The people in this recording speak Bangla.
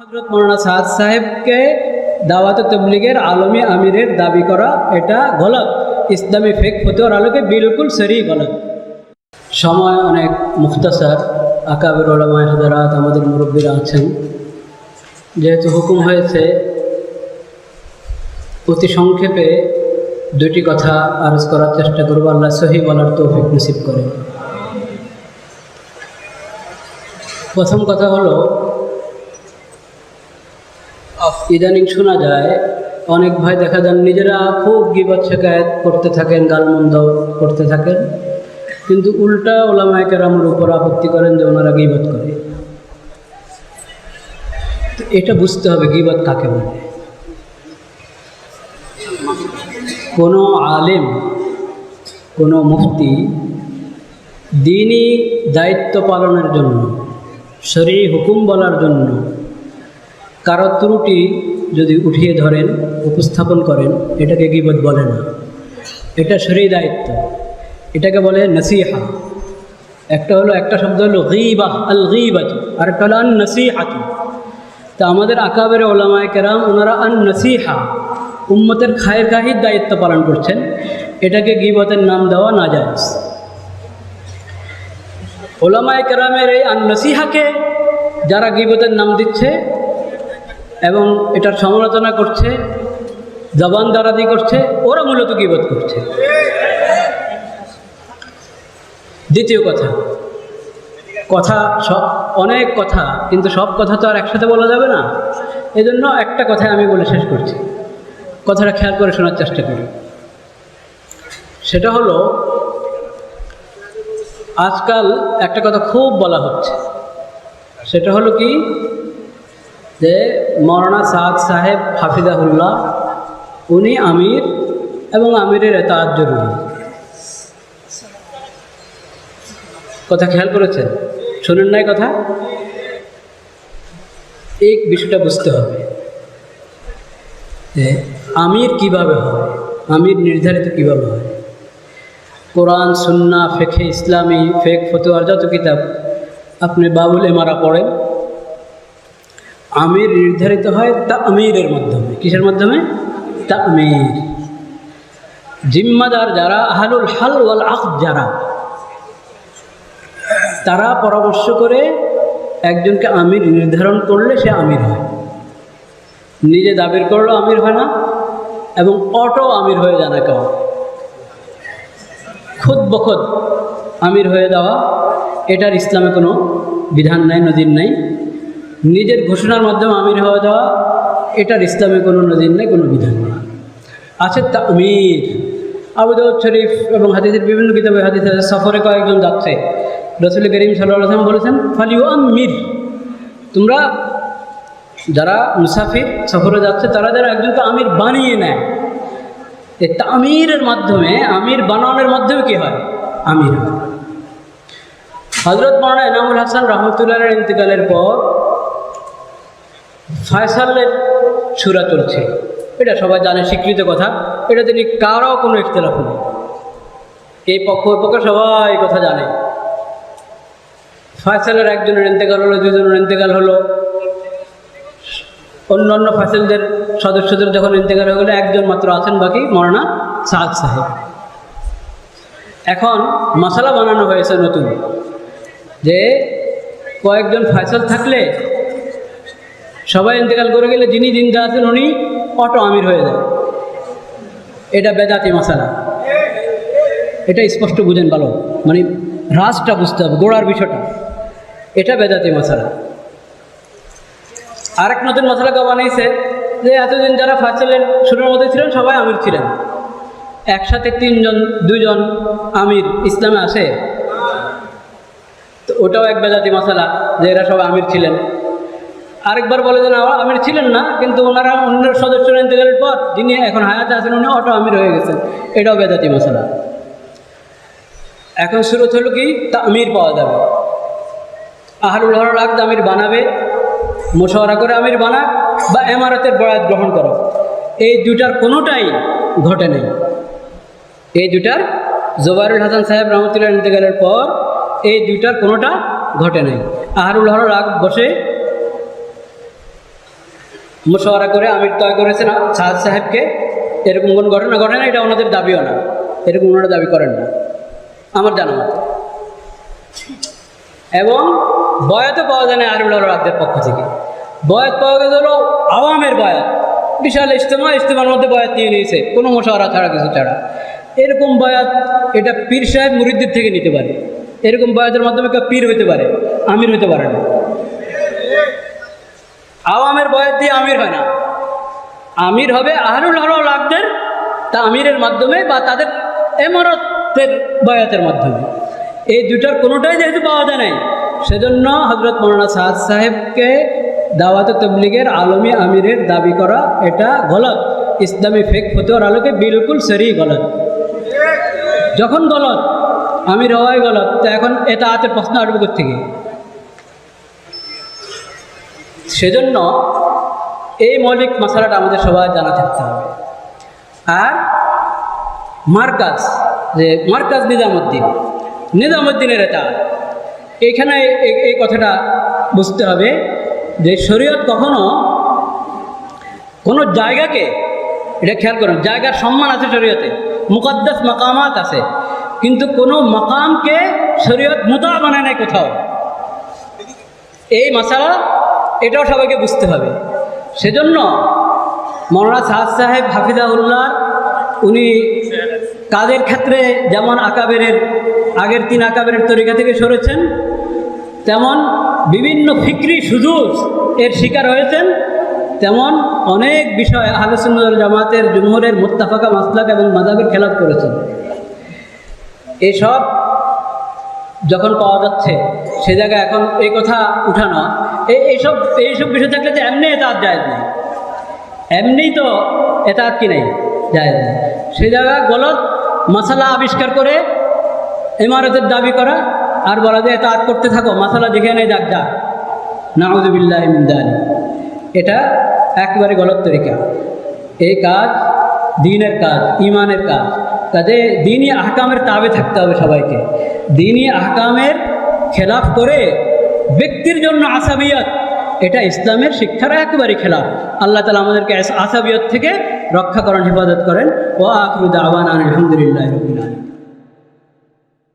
হজরত মৌলানা সাদ সাহেবকে দাওয়াত তবলিগের আলমী আমিরের দাবি করা এটা গলত। ইসলামী ফেক ফতোয়ার আলোকে বিলকুল সরি গলত। সময় অনেক মুখতাসার, আকাবের ওলামায় হাজারাত আমাদের মুরব্বীরা আছেন। যেহেতু হুকুম হয়েছে, অতি সংক্ষেপে দুটি কথা আরজ করার চেষ্টা করব। আল্লাহ সহি বলার তৌফিক নসিব করে। প্রথম কথা হলো ইদানিং শোনা যায়, অনেক ভাই দেখা যান নিজেরা খুব গিবত শেখায়ত করতে থাকেন, গালমন্দ করতে থাকেন। কিন্তু উল্টা ওলামায় কেরামের উপর আপত্তি করেন যে ওনারা গিবত করে। এটা বুঝতে হবে, গিবত কাকে বলে? কোনো আলেম, কোনো মুফতি দিনই দায়িত্ব পালনের জন্য শরী হুকুম বলার জন্য কারও ত্রুটি যদি উঠিয়ে ধরেন, উপস্থাপন করেন, এটাকে গিবত বলে না। এটা শরী দায়িত্ব। এটাকে বলে নসিহা। একটা হলো, একটা শব্দ হলো গিবাহ আল গিবাত, আর একটা হলো আন নসিহাত। তা আমাদের আকাবের ওলামায় কেরাম, ওনারা আন নসিহা, উম্মতের খায়ের খাহির দায়িত্ব পালন করছেন। এটাকে গিবতের নাম দেওয়া না যায় ওলামায় কেরামের এই আন নসিহাকে যারা গিবতের নাম দিচ্ছে এবং এটার সমালোচনা করছে, জবান দারাদি করছে, ওরা মূলত গিবত করছে? দ্বিতীয় কথা কথা সব, অনেক কথা, কিন্তু সব কথা তো আর একসাথে বলা যাবে না। এজন্য একটা কথাই আমি বলে শেষ করছি। কথাটা খেয়াল করে শোনার চেষ্টা করি। সেটা হলো, আজকাল একটা কথা খুব বলা হচ্ছে। সেটা হলো কি? যে মৌলানা সাদ সাহেব হাফিজাহুল্লাহ, উনি আমির এবং আমিরের এতাজ জরুরি। কথা খেয়াল করেছেন? শোনেন নাই কথা? এই বিষয়টা বুঝতে হবে। যে আমির কীভাবে হয়? আমির নির্ধারিত কীভাবে হয়? কোরআন সুন্না ফেখে ইসলামী ফেক ফতোয়ার যত কিতাব আপনি বাবুল এমারা পড়েন আমির নির্ধারিত হয় তা আমিরের মাধ্যমে। কিসের মাধ্যমে? তা আমির জিম্মাদার যারা, আহালুল হাল ওয়াল আখ যারা, তারা পরামর্শ করে একজনকে আমির নির্ধারণ করলে সে আমির হয়। নিজে দাবির করলেও আমির হয় না এবং অটো আমির হয়ে যায় না কেউ। খুদ বখদ আমির হয়ে যাওয়া, এটার ইসলামে কোনো বিধান নাই, নজির নাই। নিজের ঘোষণার মাধ্যমে আমির হওয়া যাওয়া, এটার ইসলামে কোনো নজির নেই, কোনো বিধান নেই। আছে তামির আবু দাউদ শরীফ এবং হাদিসের বিভিন্ন কিতাবে হাদিস সফরে কয়েকজন যাচ্ছে রসুল করিম সাল্লাম বলেছেন ফালিউ আমির তোমরা যারা মুসাফির সফরে যাচ্ছে, তারা যারা একজনকে আমির বানিয়ে নেয়। এই তামিরের মাধ্যমে, আমির বানানোর মাধ্যমে কি হয়? আমির হজরত মৌলানা এনামুল হাসান রহমতুল্লাহের ইন্তেকালের পর ফয়সালের সুরা চলছে। এটা সবাই জানে, স্বীকৃত কথা। এটা তিনি কারও কোনো ইখতলাফ নেই। এই পক্ষ ওই পক্ষ সবাই কথা জানে। ফয়সালের একজনের ইন্তেকাল হলো, দুজনের ইন্তেকাল হলো। অন্য অন্য ফয়সালদের সদস্যদের যখন ইন্তেকাল হয়ে গেলে, একজন মাত্র আছেন বাকি মরানা সাদ সাহেব। এখন মশালা বানানো হয়েছে নতুন। যে কয়েকজন ফয়সাল থাকলে সবাই ইন্তেকাল করে গেলে যিনি জিন্দা আছেন উনি অটো আমির হয়ে যায়। এটা বেদাতি মশালা এটা স্পষ্ট বুঝেন ভালো। মানে রাজটা বুঝতে হবে, গোড়ার বিষয়টা। এটা বেদাতি মশালা আরেক নতুন মশলা কা বানিয়েছে যে এতদিন যারা ফাইসালের শুরুর মধ্যে ছিলেন, সবাই আমির ছিলেন। একসাথে তিনজন দুজন আমির ইসলামে আসে। তো ওটাও এক বেজাতি মশালা যে এরা সবাই আমির ছিলেন। আরেকবার বলে যে না আমির ছিলেন না, কিন্তু ওনারা অন্য সদস্যরা ইন্তেকালের পর যিনি এখন হায়াতে আছেন, উনি অটো আমির হয়ে গেছেন। এটাও বেদাতি মশলা। এখন শুরু হলো কি? তা আমির পাওয়া যাবে। আহারুল হর রাগ আমির বানাবে, মোশাওয়ারা করে আমির বানাক, বা এমারতের বরাত গ্রহণ করো। এই দুটার কোনোটাই ঘটে নেই। এই দুটার জোবারুল হাসান সাহেব রহমতুল্লাহ ইন্তেকালের পর এই দুইটার কোনোটা ঘটে নাই। আহারুল হর রাগ বসে মুশওয়ারা করে, আমির তয় করেছেন সাহাদ সাহেবকে। এরকম কোনো ঘটনা ঘটে না, এটা ওনাদের দাবিও না। এরকম ওনারা দাবি করেন না। আমার জানা মতো। এবং বয়াতও পাওয়া যায় না আরবুল রাজ্যের পক্ষ থেকে। বয়াত পাওয়া গেছে হলো আওয়ামের বয়াত। বিশাল ইজতেমা, ইজতেমার মধ্যে বয়াত নিয়ে নিয়েছে। কোনো মশাওয়ারা ছাড়া, কিছু ছাড়া। এরকম বয়াত এটা পীর সাহেব মুরিদ্দির থেকে নিতে পারে। এরকম বয়াতের মাধ্যমে কেউ পীর হতে পারে, আমির হতে পারে না। আওয়ামের বয়াত দিয়ে আমির হয় না। আমির হবে আহরুল হল লাগদের তা আমিরের মাধ্যমে বা তাদের এমরতের বয়াতের মাধ্যমে। এই দুটার কোনোটাই যেহেতু পাওয়া যায় নাই, সেজন্য হজরত মৌলানা সাদ সাহেবকে দাওয়াত তবলিগের আলমী আমিরের দাবি করা এটা গলত। ইসলামী ফেক ফতোয়ার আলোকে বিলকুল সরি গলত। যখন গলত, আমির হওয়াই গলত। তো এখন এটা হাতের প্রশ্ন আসবে থেকে সেজন্য এই মৌলিক মশালাটা আমাদের সবাই জানা থাকতে হবে। আর মার্কাজ, যে মার্কাজ নিজামুদ্দিন, নিজামুদ্দিনের এটা। এইখানে এই- এই কথাটা বুঝতে হবে যে শরীয়ত কখনো কোনো জায়গাকে, এটা খেয়াল করুন, জায়গার সম্মান আছে শরীয়তে, মুকদ্দাস মাকামাত আছে, কিন্তু কোনো মাকামকে শরীয়ত মোতা বানায় নাই কোথাও। এই মশালা এটাও সবাইকে বুঝতে হবে। সেজন্য মৌলানা সাহাদ সাহেব হাফিজাউল্লাহ উনি কাজের ক্ষেত্রে যেমন আকাবেরের, আগের তিন আকাবেরের তরিকা থেকে সরেছেন, তেমন বিভিন্ন ফিক্রি সুযোগ এর শিকার হয়েছেন, তেমন অনেক বিষয় আলোচনার জামাতের জুমহরের মোত্তাফাকা মাসলাক এবং মাদাবের খেলাপ করেছেন। এসব যখন পাওয়া যাচ্ছে, সে জায়গায় এখন এই কথা উঠানো এইসব এইসব বিষয় থাকলে যে এমনি এতাত যায় নেই। এমনি তো এতাত কি নেই? যায় নেই। সে জায়গায় গলত, মশালা আবিষ্কার করে ইমারতের দাবি করা আর বলা যে এতাত করতে থাকো, মশালা দেখে নেই, যাক যাক। নাউজুবিল্লাহ মিন্দানি এটা একেবারে গলত তরিকা। এই কাজ দিনের কাজ ইমানের কাজ। কাজে দিনই আহকামের তাবে থাকতে হবে সবাইকে। দিনই আহকামের খেলাফ করে ব্যক্তির জন্য আসাবিয়ত এটা ইসলামের শিক্ষার একেবারে খেলা আল্লাহ তালা আমাদেরকে আসাবিয়ত থেকে রক্ষা করেন হেফাজত করেন। ও আকরুদ আবান আলহামদুলিল্লাহ রবিন আলম